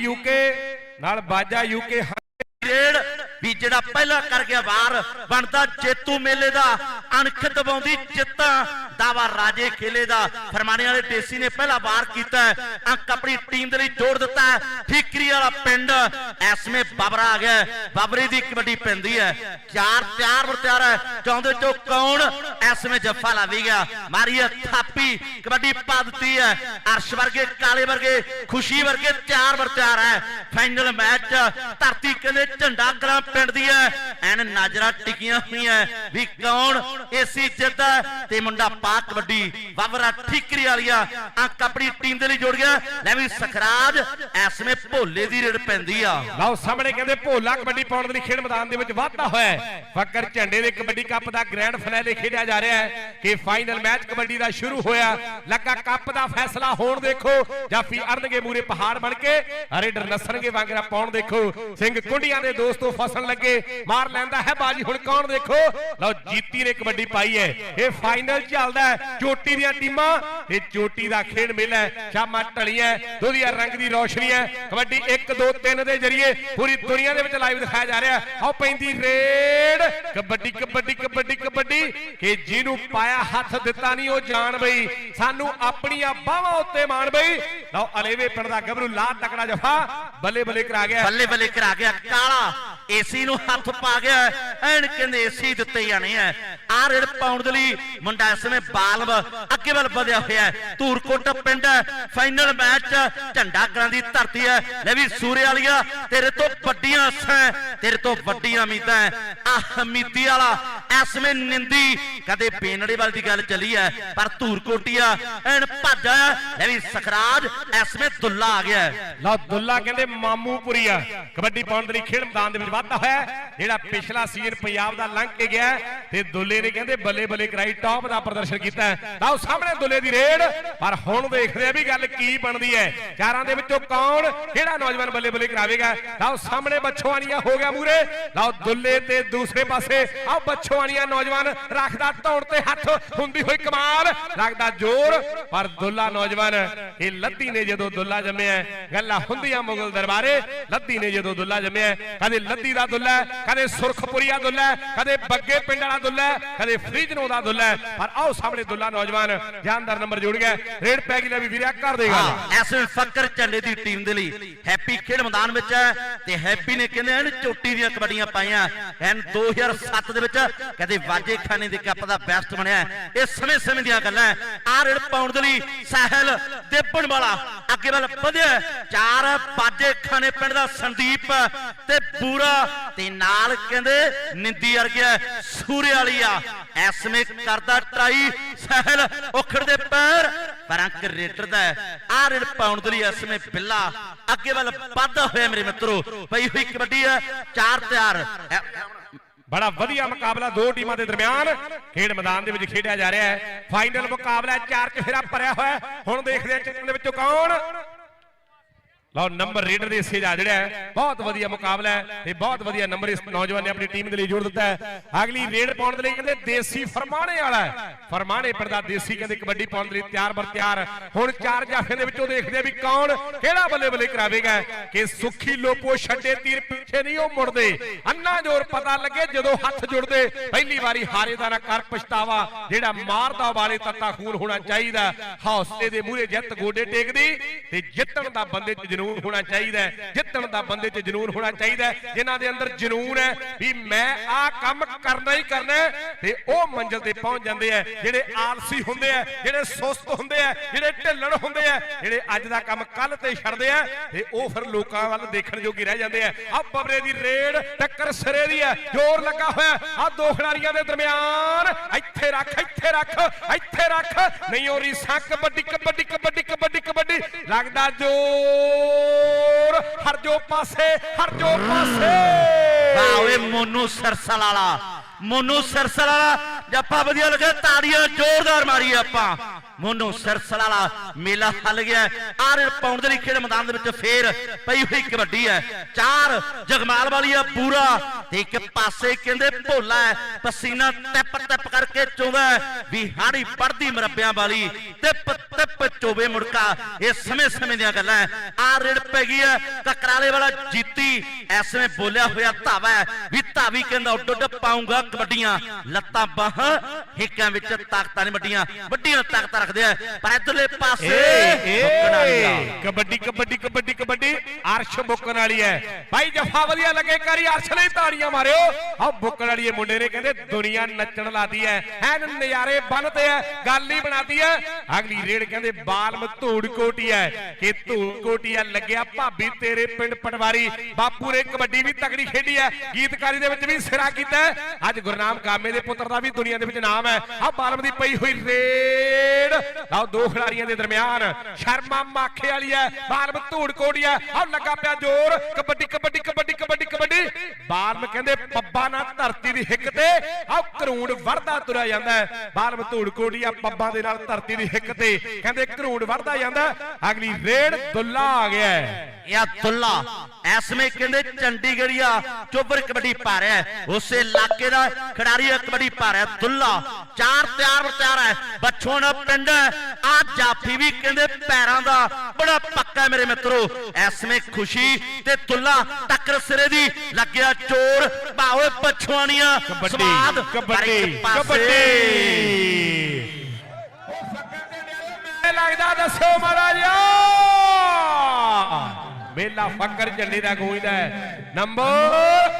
UK ਨਾਲ ਬਾਜਾ UK raid ਵੀ ਜਿਹੜਾ ਪਹਿਲਾਂ ਕਰ ਗਿਆ ਵਾਰ, ਬਣਦਾ ਜੇਤੂ ਮੇਲੇ ਦਾ, ਅਣਖ ਦਬਾਉਂਦੀ ਜਿੱਤਾਂ। ਦਾਵਾ ਰਾਜੇ ਖੇਲੇ ਦਾ। ਫਰਮਾਣੇ ਵਾਲੇ ਦੇਸੀ ਨੇ ਪਹਿਲਾ ਵਾਰ ਕੀਤਾ ਅੰਕ ਆਪਣੀ ਟੀਮ ਦੇ ਲਈ ਜੋੜ ਦਿੱਤਾ ਠੀਕਰੀ ਵਾਲਾ ਪਿੰਡ ਐਸਮੇ ਬਾਬਰਾ ਆ ਗਿਆ ਹੈ। ਦੀ ਕਬੱਡੀ ਪੈਂਦੀ ਹੈ। ਚਾਰ ਤਿਆਰ ਬਰ ਤਿਆਰ ਹੈ। ਚਾਹੁੰਦੇ ਚੋ ਕੌਣ ਐਸਮੇ ਜੱਫਾ ਲਾਵੀ ਗਿਆ। ਮਾਰੀ ਥਾਪੀ। ਕਬੱਡੀ ਪਾ ਦਿੱਤੀ ਹੈ। ਅਰਸ਼ ਵਰਗੇ, ਕਾਲੇ ਵਰਗੇ, ਖੁਸ਼ੀ ਵਰਗੇ ਤਿਆਰ ਬਰ ਤਿਆਰ ਹੈ। ਫਾਈਨਲ ਮੈਚ ਧਰਤੀ ਕਹਿੰਦੇ ਝੰਡਾ ਕਲਾਂ ਪਿੰਡ ਦੀ ਹੈ। ਐਨ ਨਜ਼ਰਾਂ ਟਿਕੀਆਂ ਹੋਈਆਂ ਵੀ ਕੌਣ? ਏਸੀ ਜਿੱਤ ਹੈ ਤੇ ਮੁੰਡਾ ਪਾ ਕਬੱਡੀ ਬਾਬਰਾ ਠੀਕਰੀ ਵਾਲੀਆ ਅੰਕ ਆਪਣੀ ਟੀਮ ਦੇ ਲਈ ਜੋੜ ਗਿਆ। ਲੈ ਵੀ ਸਖਰਾਜ ਐਸਮੇ ਭੋਲੇ ਦੀ ਰੇਡ ਪੈਂਦੀ ਆ। ਲਓ, ਸਾਹਮਣੇ ਕਹਿੰਦੇ ਭੋਲਾ ਕਬੱਡੀ ਪਾਉਣ ਦੇ ਲਈ ਖੇਡ ਮੈਦਾਨ ਦੇ ਵਿੱਚ ਵਾਧਾ ਹੋਇਆ ਹੈ। ਝੰਡੇ ਦੇ ਕਬੱਡੀ ਕੱਪ ਦਾ ਗ੍ਰੈਂਡ ਫਾਈਨਲ ਖੇਡਿਆ ਜਾ ਰਿਹਾ ਹੈ ਕਿ ਫਾਈਨਲ ਮੈਚ ਕਬੱਡੀ ਦਾ ਸ਼ੁਰੂ ਹੋਇਆ। ਲੱਗਾ ਕੱਪ ਦਾ ਫੈਸਲਾ ਹੋਣ ਦੇਖੋ ਜਾਫੀ ਅਰਨਗੇ ਮੂਰੇ ਪਹਾੜ ਬਣ ਕੇ ਰੇਡਰ ਨਸਣਗੇ ਵਾਂਗਰਾ ਪਾਉਣ ਦੇਖੋ। ਸਿੰਘ ਕੁੰਡੀਆਂ ਦੇ ਦੋਸਤੋ ਫਸਣ ਲੱਗੇ, ਮਾਰ ਲੈਂਦਾ ਹੈ ਬਾਜੀ, ਹੁਣ ਕੌਣ ਦੇਖੋ? ਲਓ, ਜੀਤੀ ਨੇ ਕਬੱਡੀ ਪਾਈ ਹੈ। ਇਹ ਫਾਈਨਲ ਚੱਲਦਾ ਹੈ। ਚੋਟੀ ਦੀਆਂ ਟੀਮਾਂ ਇਹ ਚੋਟੀ ਦਾ ਖੇਡ ਮੇਲਾ ਹੈ। ਸ਼ਾਮਾਂ ਢਲੀਆਂ ਦੁਨੀਆ ਰੰਗ ਦੀ ਰੋਸ਼ਨੀ ਹੈ। ਕਬੱਡੀ 1 2 3 ਦੇ ਜਰੀਏ ਪੂਰੀ ਦੁਨੀਆ ਦੇ ਵਿੱਚ ਲਾਈਵ ਦਿਖਾਇਆ ਜਾ ਰਿਹਾ ਆਓ ਪੈਂਦੀ ਰੇਡ। ਕਬੱਡੀ ਕਬੱਡੀ ਕਬੱਡੀ ਕਬੱਡੀ। ਕਿ ਜਿਹਨੂੰ ਪਾਇਆ ਹੱਥ ਦਿੱਤਾ ਨਹੀਂ, ਉਹ ਜਾਣ ਬਈ। ਸਾਨੂੰ ਆਪਣੀਆਂ ਬਾਹਾਂ ਉੱਤੇ ਮਾਣ ਬਈ। ਲਓ, ਅਲੇਵੇ ਪਿੰਡ ਦਾ ਗੱਭਰੂ ਲਾ ਤਕੜਾ ਜਫਾ ਬੱਲੇ ਬੱਲੇ ਕਰਾ ਗਿਆ। ਬੱਲੇ ਬੱਲੇ ਕਰਾ ਗਿਆ। ਕਾਲਾ ਏਸੀ ਨੂੰ ਹੱਥ ਪਾ ਗਿਆ ਐਨ ਕਹਿੰਦੇ ਏਸੀ ਦਿੱਤੇ ਜਾਣੇ ਆ ਆ ਰੇਡ ਪਾਉਣ ਦੇ ਲਈ ਮੁੰਡਾ ਇਸ ਸਮੇਂ ਬਾਲਵ ਅੱਗੇ ਵੱਲ ਵਧਿਆ ਹੋਇਆ ਧੂਰਕੋਟ ਪਿੰਡ ਫਾਈਨਲ ਮੈਚ ਝੰਡਾ ਕਲਾਂ ਦੀ ਧਰਤੀ ਹੈ। ਲੈ ਵੀ ਸੂਰੇ ਵਾਲੀਆ ਤੇਰੇ ਤੋਂ ਵੱਡੀਆਂ ਆਸਾਂ ਤੇਰੇ ਤੋਂ ਵੱਡੀਆਂ ਉਮੀਦਾਂ ਹੈ। ਆਹ ਹਮੀਦੀ ਵਾਲਾ ਇਸ ਸਮੇਂ ਨਿੰਦੀ ਕਦੇ ਬੇਨੜੇ ਵਾਲੀ ਦੀ ਗੱਲ ਚੱਲੀ ਹੈ, ਪਰ ਧੂਰਕੋਟੀਆ ਐਨ ਭੱਜ ਆਇਆ ਲੈ ਵੀ ਸਖਰਾਜ ਇਸ ਸਮੇਂ ਦੁੱਲਾ ਆ ਗਿਆ ਹੈ। ਦੁੱਲਾ ਕਹਿੰਦੇ ਮਾਮੂਪੁਰੀਆ। ਕਬੱਡੀ ਪਾਉਣ ਦੇ ਲਈ ਖੇਡ ਮੈਦਾਨ ਦੇ ਵਿੱਚ ਵਾਧਾ ਹੋਇਆ ਹੈ। ਜਿਹੜਾ ਪਿਛਲਾ ਸੀਜ਼ਨ ਪੰਜਾਬ ਦਾ ਲੰਘ ਕੇ ਗਿਆ ਤੇ ਦੁੱਲੇ ਨੇ ਕਹਿੰਦੇ ਬੱਲੇ ਬੱਲੇ ਕਰਾਈ ਟੌਪ ਦਾ ਪ੍ਰਦਰਸ਼ਨ ਕੀਤਾ ਲਓ ਸਾਹਮਣੇ ਦੁੱਲੇ ਦੀ ਰੇਡ ਪਰ ਹੁਣ ਦੇਖਦੇ ਆ ਵੀ ਗੱਲ ਕੀ ਬਣਦੀ ਹੈ। ਚਾਰਾਂ ਦੇ ਵਿੱਚੋਂ ਕੌਣ ਕਿਹੜਾ ਨੌਜਵਾਨ ਬੱਲੇ ਬੱਲੇ ਕਰਾਵੇਗਾ? ਲਓ ਸਾਹਮਣੇ ਬੱਛੋਆਣੀਆਂ ਹੋ ਗਿਆ ਮੂਰੇ। ਲਓ ਦੁੱਲੇ ਤੇ ਦੂਸਰੇ ਪਾਸੇ ਆ ਬੱਛੋਆਣੀਆਂ ਨੌਜਵਾਨ ਰੱਖਦਾ ਧੌਣ ਤੇ ਹੱਥ ਹੁੰਦੀ ਹੋਈ ਕਮਾਲ ਲੱਗਦਾ ਜ਼ੋਰ ਪਰ ਦੁੱਲਾ ਨੌਜਵਾਨ ਇਹ ਲੱਦੀ ਨੇ ਜਦੋਂ ਦੁੱਲਾ ਜੰਮਿਆ ਗੱਲਾਂ ਹੁੰਦੀਆਂ ਮੁਗਲ ਦਰਬਾਰੇ ਲੱਦੀ ਨੇ ਜਦੋਂ ਦੁੱਲਾ ਜੰਮਿਆ ਹੈ, ਕਦੇ ਲੱਦੀ ਦਾ ਦੁੱਲਾ ਹੈ, ਕਦੇ ਦਾ ਦੁੱਲਾ ਕਦੇ ਬੱਗੇ ਪਿੰਡ ਵਾਲਾ ਦੁੱਲਾ ਹੈ, ਕਦੇ ਫਰੀਦਨੋ ਦਾ ਦੁੱਲਾ ਪਰ ਆਓ ਸਾਹਮਣੇ ਦੁੱਲਾ ਨੌਜਵਾਨ ਜਾਨਦਾਰ ਨੰਬਰ ਜੁੜ ਗਿਆ ਰੇਡ ਪੈ ਗਈ ਲੈ ਵੀ ਵੀਰਿਆ ਕਰ ਦੇਗਾ ਐਸ ਵੇਲੇ ਫੱਕਰ ਦੀ ਟੀਮ ਦੇ ਲਈ ਹੈਪੀ ਖੇਡ ਮੈਦਾਨ ਵਿੱਚ ਹੈ ਤੇ ਹੈਪੀ ਨੇ ਕਹਿੰਦੇ ਐਨ ਚੋਟੀ ਦੀਆਂ ਕਬੱਡੀਆਂ ਪਾਈਆਂ। ਐਨ 2007 ਦੇ ਵਿੱਚ ਕਦੇ ਵਾਜੇ ਖਾਨੇ ਦੇ ਕੱਪ ਦਾ ਬੈਸਟ ਬਣਿਆ ਇਹ ਸਮੇਂ ਸਮੇਂ ਦੀਆਂ ਗੱਲਾਂ ਆ ਰੇਡ ਪਾਉਣ ਦੇ ਲਈ ਸਹਿਲ ਦੇਪਣ ਵਾਲਾ ਅੱਗੇ ਵੱਲ ਵਧਿਆ ਚਾਰ ਬਾਜੇ ਖਾਨੇ ਪਿੰਡ ਦਾ ਸੰਦੀਪ ਤੇ ਪੂਰਾ ਬੂਰਾ ਤੇ ਨਾਲ ਕਹਿੰਦੇ ਨਿੰਦੀ ਵਰਗਿਆ ਸੂਰੇ ਵਾਲੀ ਆ। ਐਸਮੇ ਕਰਦਾ ਟਰਾਈ, ਸਹਿਲ ਉਖੜ ਪੈਰ, ਪਰ ਅੰਕ ਰੇਟਰ ਦਾ ਆ ਰੇਡ ਪਾਉਣ ਦੇ ਲਈ ਐਸਮੇ ਬਿੱਲਾ ਅੱਗੇ ਵੱਲ ਵੱਧਦਾ ਹੋਇਆ ਮੇਰੇ ਮਿੱਤਰੋ। ਪਈ ਹੋਈ ਕਬੱਡੀ ਹੈ, ਚਾਰ ਤਿਆਰ। ਬੜਾ ਵਧੀਆ ਮੁਕਾਬਲਾ ਦੋ ਟੀਮਾਂ ਦੇ ਦਰਮਿਆਨ। ਖੇਡ ਮੈਦਾਨ ਦੇ ਵਿੱਚ ਖੇਡਿਆ ਜਾ ਰਿਹਾ ਹੈ। ਫਾਈਨਲ ਮੁਕਾਬਲਾ ਚਾਰ ਚਫੇਰਾ ਭਰਿਆ ਹੋਇਆ ਹੁਣ ਦੇਖਦੇ ਹਾਂ ਚਿੱਤਨ ਦੇ ਵਿੱਚੋਂ ਕੌਣ ਲਓ ਨੰਬਰ ਰੇਡਰ ਦੇ ਹਿੱਸੇ ਦਾ ਜਿਹੜਾ ਹੈ, ਬਹੁਤ ਵਧੀਆ ਮੁਕਾਬਲਾ ਹੈ। ਤੇ ਬਹੁਤ ਵਧੀਆ ਨੰਬਰ ਇਸ ਨੌਜਵਾਨ ਨੇ ਆਪਣੀ ਟੀਮ ਦੇ ਲਈ ਜੋੜ ਦਿੱਤਾ ਹੈ। ਅਗਲੀ ਰੇਡ ਪਾਉਣ ਦੇ ਲਈ ਕਹਿੰਦੇ ਦੇਸੀ ਫਰਮਾਣੇ ਵਾਲਾ ਫਰਮਾਣੇ ਪਿੰਡ ਦਾ ਦੇਸੀ ਕਹਿੰਦੇ ਕਬੱਡੀ ਪਾਉਣ ਦੇ ਲਈ ਤਿਆਰ ਬਰ ਤਿਆਰ। ਹੁਣ ਚਾਰ ਜਾਫੇ ਦੇ ਵਿੱਚੋਂ ਦੇਖਦੇ ਆ ਵੀ ਕੌਣ ਕਿਹੜਾ ਬੱਲੇ ਬੱਲੇ ਕਰਾਵੇਗਾ। ਕਿ ਸੁੱਖੀ ਲੋਪੋ ਛੱਡੇ ਤੀਰ ਪਿੱਛੇ ਨਹੀਂ, ਉਹ ਮੁੜਦੇ। ਅੰਨਾ ਜੋਰ ਪਤਾ ਲੱਗੇ ਜਦੋਂ ਹੱਥ ਜੁੜਦੇ। ਪਹਿਲੀ ਵਾਰੀ ਹਾਰੇ ਦਾ ਨਾ ਕਰ ਪਛਤਾਵਾ। ਜਿਹੜਾ ਮਾਰਦਾ ਵਾਲੇ ਤੱਤਾ ਖੂਨ ਹੋਣਾ ਚਾਹੀਦਾ। ਹੌਸਲੇ ਦੇ ਮੂਹਰੇ ਜਿੱਤ ਗੋਡੇ ਟੇਕਦੀ ਤੇ ਜਿੱਤਣ ਦਾ ਬੰਦੇ 'ਚ ਜਨੂਨ ਹੋਣਾ ਚਾਹੀਦਾ ਹੈ। ਜਿੱਤਣ ਦਾ ਬੰਦੇ 'ਚ ਜਨੂਨ ਹੋਣਾ ਚਾਹੀਦਾ ਹੈ। ਜਿਨ੍ਹਾਂ ਦੇ ਅੰਦਰ ਜਨੂਨ ਹੈ ਵੀ ਮੈਂ ਆਹ ਕੰਮ ਕਰਨਾ ਹੀ ਕਰਨਾ ਤੇ ਉਹ ਮੰਜ਼ਿਲ ਤੇ ਪਹੁੰਚ ਜਾਂਦੇ ਆ ਜਿਹੜੇ ਆਲਸੀ ਹੁੰਦੇ ਆ ਜਿਹੜੇ ਸੁਸਤ ਹੁੰਦੇ ਆ ਜਿਹੜੇ ਢਿੱਲਣ ਹੁੰਦੇ ਆ ਜਿਹੜੇ ਅੱਜ ਦਾ ਕੰਮ ਕੱਲ ਤੇ ਛੱਡਦੇ ਆ ਤੇ ਉਹ ਫਿਰ ਲੋਕਾਂ ਵੱਲ ਦੇਖਣ ਜੋਗੇ ਰਹਿ ਜਾਂਦੇ ਆ ਆ ਬਬਰੇ ਦੀ ਰੇਡ ਟੱਕਰ ਸਿਰੇ ਦੀ ਹੈ, ਜ਼ੋਰ ਲੱਗਾ ਹੋਇਆ ਆ ਦੋ ਖਿਡਾਰੀਆਂ ਦੇ ਦਰਮਿਆਨ, ਇੱਥੇ ਰੱਖ ਇੱਥੇ ਰੱਖ ਇੱਥੇ ਰੱਖ। ਨਹੀਂ ਉਹ ਰੀਸਾਂ ਕਬੱਡੀ ਕਬੱਡੀ ਕਬੱਡੀ ਕਬੱਡੀ ਕਬੱਡੀ। ਲੱਗਦਾ ਜੋ ਜ਼ੋਰ ਹਰ ਜੋ ਪਾਸੇ, ਹਰ ਜੋ ਪਾਸੇ। ਵਾਹ ਓਏ ਮੋਨੂ ਸਰਸਲ ਵਾਲਾ, ਮੋਨੂ ਸਰਸਲ ਵਾਲਾ ਜੱਫਾ ਵਧੀਆ ਲੱਗੇ ਤਾੜੀਆਂ ਜ਼ੋਰਦਾਰ ਮਾਰੀ ਆਪਾਂ। ਮੋਨੂ ਸਰਸਲ ਵਾਲਾ ਮੇਲਾ ਹੱਲ ਗਿਆ ਆਹ ਰੇਡ ਪਾਉਣ ਦੇ ਲਈ ਖੇਡ ਮੈਦਾਨ ਦੇ ਵਿੱਚ ਫੇਰ ਪਈ ਹੋਈ ਕਬੱਡੀ ਹੈ। ਚਾਰ ਜਗਮਾਲ ਵਾਲੀ ਆ ਪੂਰਾ ਤੇ ਇੱਕ ਪਾਸੇ ਕਹਿੰਦੇ ਭੋਲਾ ਪਸੀਨਾ ਟਿਪ ਟਿਪ ਕਰਕੇ ਚੋਂਦਾ ਵੀ ਹਾੜੀ ਪੜਦੀ ਮਰੱਬਿਆਂ ਵਾਲੀ। ਟਿਪ ਟਿਪ ਚੋਵੇ ਮੁੜਕਾ। ਇਹ ਸਮੇਂ ਸਮੇਂ ਦੀਆਂ ਗੱਲਾਂ ਹੈ। ਆਹ ਰੇਡ ਪੈ ਗਈ ਹੈ। ਕਕਰਾਲੇ ਵਾਲਾ ਜੀਤੀ। ਐਸਵੇਂ ਬੋਲਿਆ ਹੋਇਆ ਧਾਵਾ ਵੀ ਧਾਵੀ ਕਹਿੰਦਾ ਉੱਡ ਉੱਡ ਪਾਉਂਗਾ ਕਬੱਡੀਆਂ। ਲੱਤਾਂ ਬਾਹਾਂ, ਹਿੱਕਾਂ ਵਿੱਚ ਤਾਕਤਾਂ ਨੇ ਵੱਡੀਆਂ। ਵੱਡੀਆਂ ਤਾਕਤਾਂ ਰੱਖਦੇ ਆ। ਪਰ ਇਧਰਲੇ ਪਾਸੇ ਮੁੱਕਣ ਵਾਲੀ ਆ। ਕਬੱਡੀ ਕਬੱਡੀ ਕਬੱਡੀ ਕਬੱਡੀ। ਅਰਸ਼ ਬੁੱਕਣ ਵਾਲੀ ਹੈ ਭਾਈ ਜਫਾ ਵਧੀਆ ਲੱਗੇ ਕਰੀ ਅਰਸ਼ ਲਈ ਤਾੜੀਆਂ ਮਾਰਿਓ। ਆ ਬੁੱਕਣ ਵਾਲੀ ਇਹ ਮੁੰਡੇ ਨੇ ਕਹਿੰਦੇ ਦੁਨੀਆ ਨੱਚਣ ਲਾਦੀ ਹੈ ਐਨ ਨਜ਼ਾਰੇ ਬੰਨਤੇ ਹੈ ਗੱਲ ਹੀ ਬਣਾਤੀ ਹੈ ਅਗਲੀ ਰੇਡ ਕਹਿੰਦੇ ਬਾਲਮ ਧੂੜ ਕੋਟੀ ਹੈ ਕਿ ਧੂੜ ਕੋਟੀ ਹੈ ਲੱਗਿਆ ਭਾਬੀ ਤੇਰੇ ਪਿੰਡ ਪਟਵਾਰੀ। ਬਾਪੂ ਨੇ ਕਬੱਡੀ ਵੀ ਤਕੜੀ ਖੇਡੀ ਹੈ ਗੀਤਕਾਰੀ ਦੇ ਵਿੱਚ ਵੀ ਸਿਰਾ ਕੀਤਾ। ਅੱਜ ਗੁਰਨਾਮ ਕਾਮੇ ਦੇ ਪੁੱਤਰ ਦਾ ਵੀ ਦੁਨੀਆ ਦੇ ਵਿੱਚ ਨਾਮ ਹੈ ਆ ਬਾਲਮ ਦੀ ਪਈ ਹੋਈ ਰੇਡ। ਆਓ ਦੋ ਖਿਡਾਰੀਆਂ ਦੇ ਦਰਮਿਆਨ ਸ਼ਰਮਾ ਮਾਖੇ ਵਾਲੀ ਹੈ, ਬਾਲਮ ਧੂੜ ਕੋਟੀ ਹੈ। ਆਹ ਲੱਗਾ ਪਿਆ ਜ਼ੋਰ, ਕਬੱਡੀ ਕਬੱਡੀ ਕਬੱਡੀ ਕਬੱਡੀ ਕਬੱਡੀ। ਬਾਲਮ ਕਹਿੰਦੇ ਪੱਬਾ ਨਾਲ ਧਰਤੀ ਦੀ ਹਿੱਕ ਤੇ ਆਹ ਕਰੂੰਡ ਵਰਦਾ ਤੁਰਿਆ ਜਾਂਦਾ ਹੈ। ਬਾਲਮ ਧੂੜ ਕੋੜੀ ਆ, ਪੱਬਾਂ ਦੇ ਨਾਲ ਧਰਤੀ ਦੀ ਹਿੱਕ ਤੇ। ਕਹਿੰਦੇ ਕਰੂੰਡ ਵਰਦਾ ਜਾਂਦਾ ਅਗਲੀ ਰੇਡ ਦੁੱਲਾ ਆ ਗਿਆ ਹੈ। ਇਹ ਦੁੱਲਾ। ਐਸਮੇ ਕਹਿੰਦੇ ਚੰਡੀਗੜ੍ਹੀਆ ਚੋਬਰ ਕਬੱਡੀ ਪਾ ਰਿਹਾ ਹੈ। ਉਸੇ ਇਲਾਕੇ ਦਾ ਖਿਡਾਰੀ ਕਬੱਡੀ ਪਾ ਰਿਹਾ ਦੁੱਲਾ। ਚਾਰ ਤਿਆਰ ਤਿਆਰ ਹੈ ਬੱਛੋਣ ਪਿੰਡ ਆ ਜਾਫੀ ਵੀ ਕਹਿੰਦੇ ਪੈਰਾਂ ਦਾ ਬੜਾ ਪੱਕਾ ਹੈ ਮੇਰੇ ਮਿੱਤਰੋ। ਐਸਮੇ ਖੁਸ਼ੀ ਤੇ ਦੁੱਲਾ ਟੱਕਰ ਸਿਰੇ ਦੀ ਲੱਗਿਆ ਚੋਰ। ਭਾਵੇਂ ਬੱਛੋਆਣੀਆਂ ਕਬੱਡੀ ਕਬੱਡੀ ਕਬੱਡੀ। ਲੱਗਦਾ ਦੱਸੋ ਮਹਾਰਾਜ। ਮੇਲਾ ਫੱਕਰ ਝੰਡੇ ਦਾ ਗੂੰਜਦਾ ਹੈ। ਨੰਬਰ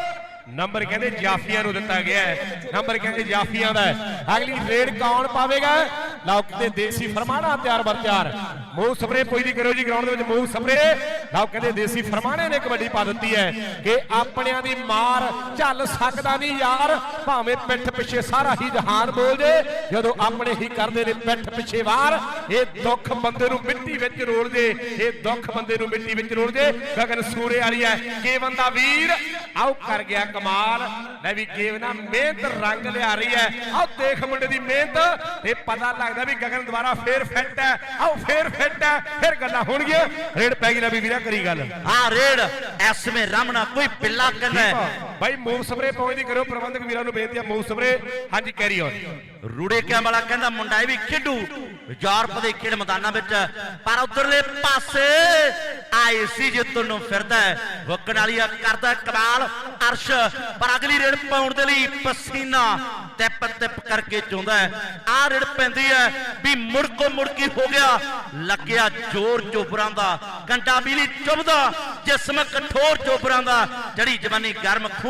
ਨੰਬਰ ਕਹਿੰਦੇ ਜਾਫੀਆਂ ਨੂੰ ਦਿੱਤਾ ਗਿਆ ਹੈ। ਨੰਬਰ ਕਹਿੰਦੇ ਜਾਫੀਆਂ ਦਾ ਹੈ। ਅਗਲੀ ਰੇਡ ਕੌਣ ਪਾਵੇਗਾ? ਲਓ ਕਿਤੇ ਦੇਸੀ ਫਰਮਾਣਾ ਤਿਆਰ ਬਰ ਤਿਆਰ। ਮੂੰਹ ਸਪਰੇ ਕੋਈ ਨਹੀਂ ਕਰੋ ਜੀ ਗਰਾਊਂਡ ਦੇ ਵਿੱਚ ਮੂੰਹ ਸਪਰੇ ਲਓ ਕਹਿੰਦੇ ਦੇਸੀ ਫਰਮਾਣੇ ਨੇ ਕਬੱਡੀ ਪਾ ਦਿੱਤੀ ਹੈ ਕਿ ਆਪਣਿਆਂ ਦੀ ਮਾਰ ਝੱਲ ਸਕਦਾ ਨਹੀਂ ਯਾਰ, ਭਾਵੇਂ ਪਿੱਠ ਪਿੱਛੇ ਸਾਰਾ ਹੀ ਜਹਾਨ ਬੋਲ ਜੇ, ਜਦੋਂ ਆਪਣੇ ਹੀ ਕਰਦੇ ਨੇ ਪਿੱਠ ਪਿੱਛੇ ਵਾਰ, ਇਹ ਦੁੱਖ ਬੰਦੇ ਨੂੰ ਮਿੱਟੀ ਵਿੱਚ ਰੋਲ ਜੇ, ਇਹ ਦੁੱਖ ਬੰਦੇ ਨੂੰ ਮਿੱਟੀ ਵਿੱਚ ਰੋਲ ਜੇ। ਗਗਨ ਸੂਰੇ ਵਾਲੀ ਹੈ ਕੇ ਬੰਦਾ ਵੀਰ, ਆਓ ਕਰ ਗਿਆ ਕਮਾਲ। ਲੈ ਵੀ ਗੇਵ ਨਾ ਮਿਹਨਤ ਰੰਗ ਲਿਆ ਰਹੀ ਹੈ। ਆਓ ਦੇਖ ਮੁੰਡੇ ਦੀ ਮਿਹਨਤ, ਤੇ ਪਤਾ ਲੱਗਦਾ ਵੀ ਗਗਨ ਦੁਬਾਰਾ ਫੇਰ ਫਿੱਟ ਹੈ। ਆਓ ਫੇਰ ਫਿੱਟ ਹੈ, ਫਿਰ ਗੱਲਾਂ ਹੋਣਗੀਆਂ। ਰੇਡ ਪੈ ਗਈ ਲੈ ਵੀ ਵੀਰਾ ਕਰੀ ਗੱਲ ਆ ਰੇਡ ਐਸਮੇ ਰਮਣਾ ਕੋਈ ਪਿੱਲਾ ਕਹਿੰਦਾ ਹੈ। ਭਾਈ ਮੂਵ ਸਪਰੇ ਪਹੁੰਚਦੀ ਕਰੋ ਪ੍ਰਬੰਧਕ ਵੀਰਾਂ ਨੂੰ ਬੇਨਤੀ ਹੈ ਮੂਵ ਸਪਰੇ ਹਾਂਜੀ ਕੈਰੀ ਔਨ ਰੂੜੇ ਵਾਲਾ ਕਹਿੰਦਾ ਮੁੰਡਾ ਇਹ ਵੀ ਖੇਡੂ, ਯੂਰਪ ਦੇ ਖੇਡ ਮੈਦਾਨਾਂ ਵਿੱਚ, ਪਰ ਉਧਰਲੇ ਪਾਸੇ ਆਈਸੀ ਜਿੱਤਣ ਨੂੰ ਫਿਰਦਾ ਵਕਣ ਵਾਲੀਆ ਕਰਦਾ ਕਮਾਲ, ਅਰਸ਼, ਪਰ ਅਗਲੀ ਰੇਡ ਪਾਉਣ ਦੇ ਲਈ ਪਸੀਨਾ ਟਿਪ ਟਿਪ ਕਰਕੇ ਚੋਂਦਾ ਹੈ। ਆ ਰੇਡ ਪੈਂਦੀ ਹੈ ਵੀ ਮੁੜਕੋ ਮੁੜਕੀ ਹੋ ਗਿਆ? ਲੱਗਿਆ ਜ਼ੋਰ ਚੋਬਰਾਂ ਦਾ ਕੰਡਾ ਬੀਲੀ ਚੁੱਭਦਾ ਜਿਸਮ ਕਠੋਰ ਚੋਬਰਾਂ ਦਾ, ਜਿਹੜੀ ਜਵਾਨੀ ਗਰਮ ਖੂਨ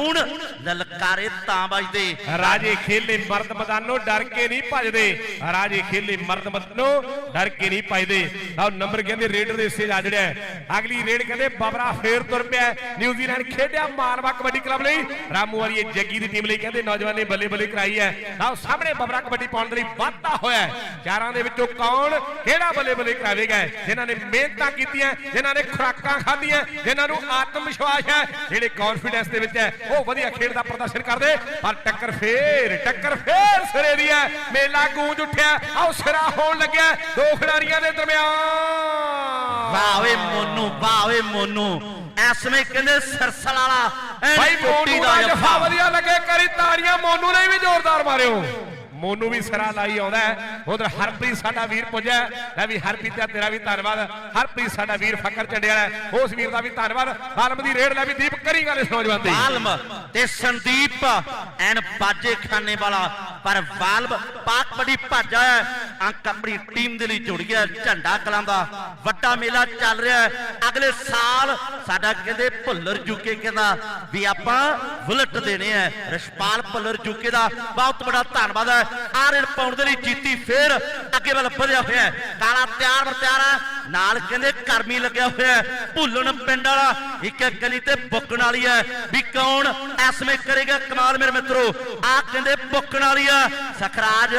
ਲਲਕਾਰੇ ਤਾਂ ਵੱਜਦੇ। ਰਾਜੇ ਖੇਲੇ ਮਰਦ ਮੈਦਾਨੋਂ, ਡਰ ਕੇ ਨਹੀਂ ਭਜਦੇ। ਰਾਜੇ ਖੇਲੇ ਮਰਦ ਮੈਦਾਨੋਂ, ਡਰ ਕੇ ਨਹੀਂ ਭਜਦੇ। ਆਹ ਨੰਬਰ ਕਹਿੰਦੇ, ਰੇਡਰ ਦੇ ਹਿੱਸੇ ਜਾ ਜੜਿਆ ਅਗਲੀ ਰੇਡ ਕਹਿੰਦੇ, ਬਬਰਾ ਫੇਰ ਤੁਰ ਪਿਆ ਨਿਊਜ਼ੀਲੈਂਡ ਖੇਡਿਆ ਮਾਲਵਾ ਕਬੱਡੀ ਕਲੱਬ ਲਈ। ਰਾਮੂ ਵਾਲੀ ਜੱਗੀ ਦੀ ਟੀਮ ਲਈ ਕਹਿੰਦੇ, ਨੌਜਵਾਨ ਨੇ ਬੱਲੇ ਬੱਲੇ ਕਰਾਈ ਹੈ। ਆਹ ਸਾਹਮਣੇ ਬਬਰਾ ਕਬੱਡੀ ਪਾਉਣ ਦੇ ਲਈ ਵਾਧਾ ਹੋਇਆ ਚਾਰਾਂ ਦੇ ਵਿੱਚੋਂ ਕੌਣ ਕਿਹੜਾ ਬੱਲੇ ਬੱਲੇ ਕਰਾਵੇਗਾ ਜਿਨ੍ਹਾਂ ਨੇ ਮਿਹਨਤਾਂ ਕੀਤੀਆਂ, ਜਿਨ੍ਹਾਂ ਨੇ ਖੁਰਾਕਾਂ ਖਾਧੀਆਂ, ਜਿਨ੍ਹਾਂ ਨੂੰ ਆਤਮ ਵਿਸ਼ਵਾਸ ਹੈ, ਜਿਹੜੇ ਕੌਨਫੀਡੈਂਸ ਦੇ ਵਿੱਚ ਹੈ ਉਹ ਵਧੀਆ ਖੇਡ ਦਾ ਪ੍ਰਦਰਸ਼ਨ ਕਰਦੇ। ਪਰ ਟੱਕਰ ਫੇਰ ਟੱਕਰ ਫੇਰ ਸਿਰੇ ਦੀ ਹੈ। ਮੇਲਾ ਗੂੰਜ ਉੱਠਿਆ। ਆਓ ਸਿਰਾ ਹੋਣ ਲੱਗਿਆ। ਦੋ ਖਿਡਾਰੀਆਂ ਦੇ ਦਰਮਿਆਨ। ਵਾਹ ਓਏ ਮੋਨੂ ਵਾਹ ਓਏ ਮੋਨੂ ਐਸਵੇਂ ਕਹਿੰਦੇ ਸਰਸਲ ਵਾਲਾ ਭਾਈ ਮੋਨੂ ਦਾ ਜਫਾ। ਵਧੀਆ ਲੱਗੇ। ਕਰੀ ਤਾੜੀਆਂ। ਮੋਨੂ ਨੇ ਵੀ ਜ਼ੋਰਦਾਰ ਮਾਰਿਓ। ਮੋਨੂ ਵੀ ਸਿਰਾ ਲਾਈ ਆਉਂਦਾ ਉਧਰ ਹਰਪ੍ਰੀਤ ਸਾਡਾ ਵੀਰ ਪੁੱਜਿਆ ਲੈ ਵੀ ਹਰਪ੍ਰੀਤ ਦਾ ਤੇਰਾ ਵੀ ਧੰਨਵਾਦ। ਹਰਪ੍ਰੀਤ ਸਾਡਾ ਵੀਰ ਫਕਰ ਚੱਡੇ ਉਸ ਵੀਰ ਦਾ ਵੀ ਧੰਨਵਾਦ। ਆਲਮ ਦੀ ਰੇਡ ਲੈ ਵੀ ਦੀਪ ਕਰੀ ਗੱਲ ਇਸ ਨੌਜਵਾਨ ਦੀ। ਵਾਲਮ ਤੇ ਸੰਦੀਪ ਐਨ ਬਾਜੇ ਖਾਨੇ ਵਾਲਾ, ਪਰ ਵਾਲਮ ਪਾਕ ਬੜੀ ਭੱਜ ਹੈ। ਅੰਕ ਆਪਣੀ ਟੀਮ ਦੇ ਲਈ ਜੁੜ ਗਿਆ ਝੰਡਾ ਕਲਾਂ ਦਾ ਵੱਡਾ ਮੇਲਾ ਚੱਲ ਰਿਹਾ ਹੈ। ਅਗਲੇ ਸਾਲ ਸਾਡਾ ਕਹਿੰਦੇ ਭੁੱਲਰ ਜੁਕੇ ਕਹਿੰਦਾ ਵੀ ਆਪਾਂ ਬੁਲਟ ਦੇਣੇ ਆ ਰਸ਼ਪਾਲ ਭੁੱਲਰ ਜੁਕੇ ਦਾ ਬਹੁਤ ਬੜਾ ਧੰਨਵਾਦ ਹੈ। ਆਰਨ ਪਾਉਣ ਦੇ ਲਈ ਜੀਤੀ ਫੇਰ ਅੱਗੇ ਵੱਲ ਵਧਿਆ ਹੋਇਆ ਹੈ। ਕਾਲਾ ਤਿਆਰ ਬਰ ਤਿਆਰ ਹੈ ਨਾਲ ਕਹਿੰਦੇ ਕਰਮੀ ਲੱਗਿਆ ਹੋਇਆ ਹੈ। ਭੁੱਲਣ ਪਿੰਡ ਵਾਲਾ ਇੱਕ ਗਲੀ ਤੇ ਬੁੱਕਣ ਵਾਲੀ ਹੈ। ਵੀ ਕੌਣ ਐਸਮੇ ਕਰੇਗਾ? ਕਮਾਲ ਮੇਰੇ ਮਿੱਤਰੋ ਆ ਕਹਿੰਦੇ ਬੁੱਕਣ ਵਾਲੀ ਆ ਸਖਰਾਜ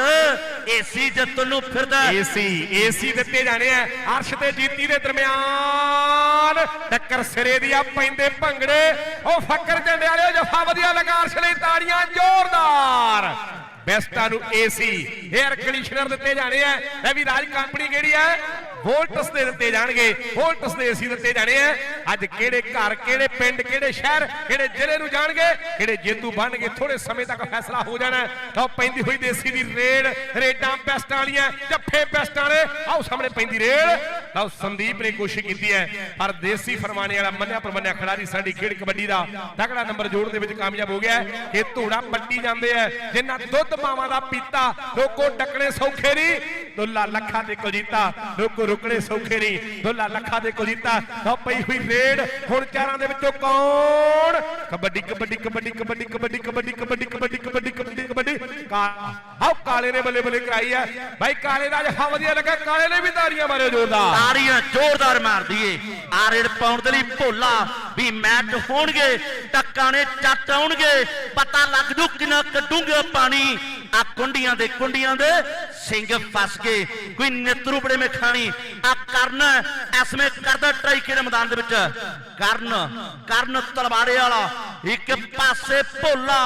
ਏਸੀ ਜਿੱਤਣ ਨੂੰ ਫਿਰਦਾ ਏਸੀ ਏਸੀ ਦਿੱਤੇ ਜਾਣੇ ਆ। ਅਰਸ਼ ਤੇ ਜੀਤੀ ਦੇ ਦਰਮਿਆਨ। ਟੱਕਰ ਸਿਰੇ ਦੀ ਆ, ਪੈਂਦੇ ਭੰਗੜੇ। ਉਹ ਫੱਕਰ ਝੰਡੇ ਵਾਲਿਓ, ਜਫਾ ਵਧੀਆ ਲਗਾ ਅਰਸ਼ ਲਈ ਤਾੜੀਆਂ, ਜ਼ੋਰਦਾਰ। ਬੈਸਟਾਂ ਨੂੰ ਏਸੀ 에ਅਰ ਕੰਡੀਸ਼ਨਰ ਦਿੱਤੇ ਜਾਣੇ ਆ। ਇਹ ਵੀ ਰਾਜ ਕੰਪਨੀ ਕਿਹੜੀ ਹੈ ਵੋਲਟਸ ਦੇ ਦਿੱਤੇ ਜਾਣਗੇ ਵੋਲਟਸ ਦੇ ਏਸੀ ਦਿੱਤੇ ਜਾਣੇ ਆ। ਅੱਜ ਕਿਹੜੇ ਘਰ, ਕਿਹੜੇ ਪਿੰਡ, ਕਿਹੜੇ ਸ਼ਹਿਰ, ਕਿਹੜੇ ਜ਼ਿਲ੍ਹੇ ਨੂੰ ਜਾਣਗੇ, ਕਿਹੜੇ ਜੇਤੂ ਬਣਨਗੇ ਥੋੜੇ ਸਮੇਂ ਤੱਕ ਫੈਸਲਾ ਹੋ ਜਾਣਾ ਤਾਂ ਪੈਂਦੀ ਹੋਈ ਦੇਸੀ ਦੀ ਰੇਡ, ਰੇਡਾਂ ਪੈਸਟਾਂ ਵਾਲੀਆਂ, ਜੱਫੇ ਪੈਸਟਾਂ ਵਾਲੇ ਆਓ ਸਾਹਮਣੇ ਪੈਂਦੀ ਰੇਡ। ਲਓ ਸੰਦੀਪ ਨੇ ਕੋਸ਼ਿਸ਼ ਕੀਤੀ ਹੈ, ਪਰ ਦੇਸੀ ਫਰਮਾਨੇ ਵਾਲਾ ਮੰਨਿਆ ਪਰਮੰਨਿਆ ਖਿਡਾਰੀ ਸਾਡੀ ਖੇਡ ਕਬੱਡੀ ਦਾ ਤਕੜਾ ਨੰਬਰ ਜੋੜ ਦੇ ਵਿੱਚ ਕਾਮਯਾਬ ਹੋ ਗਿਆ ਇਹ ਧੂੜਾ ਪੱਟੀ ਜਾਂਦੇ ਆ ਜਿੰਨਾ ਦੁੱਧ ਮਾਵਾਂ ਦਾ ਪੀਤਾ, ਲੋਕੋ ਡੱਕਣੇ ਸੌਖੇ ਨਹੀਂ। ਦੁੱਲਾ ਲੱਖਾਂ ਦੇ ਕੁਲਜੀਤਾ ਲੋਕੋ ਰੁਕਣੇ ਸੌਖੇ ਨਹੀਂ ਦੁੱਲਾ ਲੱਖਾਂ ਦੇ ਕੁਲਜੀਤਾ ਤਾਂ ਪਈ ਹੋਈ ਰੇਡ ਹੁਣ ਚਾਰਾਂ ਦੇ ਵਿੱਚੋਂ ਕੌਣ ਕਬੱਡੀ ਕਬੱਡੀ ਕਬੱਡੀ ਕਬੱਡੀ ਕਬੱਡੀ ਕਬੱਡੀ ਕਬੱਡੀ ਕਬੱਡੀ ਕਬੱਡੀ ਕਬੱਡੀ ਕਬੱਡੀ ਕਾ ਕਾਲੇ ਨੇ ਬੱਲੇ ਬੱਲੇ ਕਰਾਈ ਹੈ ਬਾਈ ਕਾਲੇ ਦਾ ਜਫਾ ਵਧੀਆ ਲੱਗਾ ਕਾਲੇ ਨੇ ਵੀ ਤਾੜੀਆਂ ਮਾਰਿਓ ਜੋਰਦਾਰ ਤਾੜੀਆਂ ਜ਼ੋਰਦਾਰ ਮਾਰ ਦਈਏ ਆਰੇਡ ਪਾਉਣ ਦੇ ਲਈ ਭੋਲਾ ਵੀ ਮੈਚ ਹੋਣਗੇ ਟੱਕਾਂ ਨੇ ਚੱਟ ਆਉਣਗੇ ਪਤਾ ਲੱਗ ਜੂ ਕਿੰਨਾ ਕੱਢੂਗੇ ਪਾਣੀ ਆ ਕੁੰਡੀਆਂ ਦੇ ਕੁੰਡੀਆਂ ਦੇ ਸਿੰਘ ਫਸ ਗਏ। ਕੋਈ ਨਿਤਰੂ ਬੜੇ ਮੇ ਖਾਣੀ। ਆ ਕਰਨ ਐਸਮੇ ਕਰਦਾ ਟਰਾਈ ਕਿਹੜੇ ਮੈਦਾਨ ਦੇ ਵਿੱਚ। ਕਰਨ ਕਰਨ ਤਲਵਾੜੇ ਵਾਲਾ, ਇੱਕ ਪਾਸੇ ਭੋਲਾ